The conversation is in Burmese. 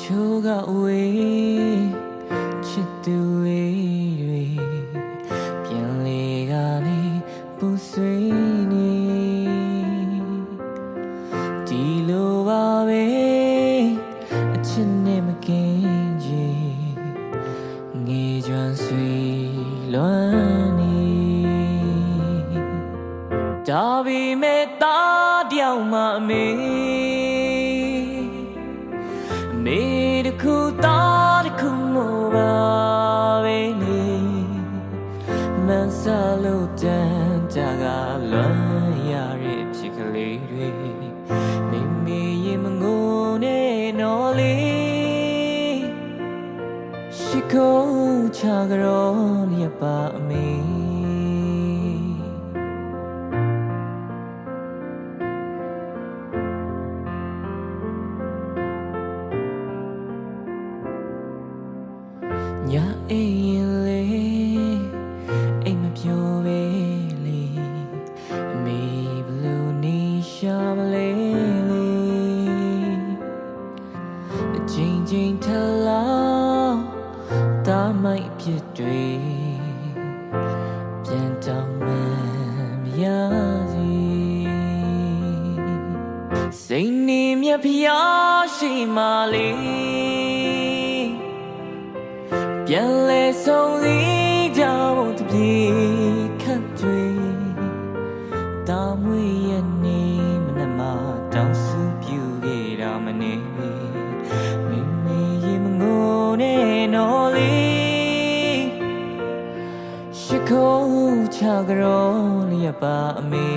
ချိုးကဝေးချစ်သူလေးတွေပြန်လေကနေပူဆွေးနေဒီလိုပါပဲအချစ်နဲ့မကင်းချင်ငေကျွမ်းဆွေလွမ်းနေဒါပေမဲ့သားတယောက်မှအမေအ မေတခုသားတခုမို့ပါပဲလေမန်ဆာလို့တန်ကြကလွမ်းရတဲ့ဖြစ်ကလေးတွေမိမိရင်မငိုနဲ့နော်လေးရှိခိုးချကြတော့လျက်ပါအမေ ညအိမ်ရင်လေအိမ်မပြောပဲလေအမေဘလူးနေရှာမလဲလေအချင်းချင်းထလောက်တာမိုက်ဖြစ်တွေပြန်တောင်းမှမရစီစိတ်နေမြတ်ဖျားရှိမှလေ ပြန်လဲဆုံးစည်းကြဖို့တပြေခတ်တွေတာမွေရဲ့နေမနမတောင်းစုပြူခဲ့တာမနေမိမိရေမငိုနဲ့နော်လေးရှိခိုးချကြရောလျက်ပါအမေ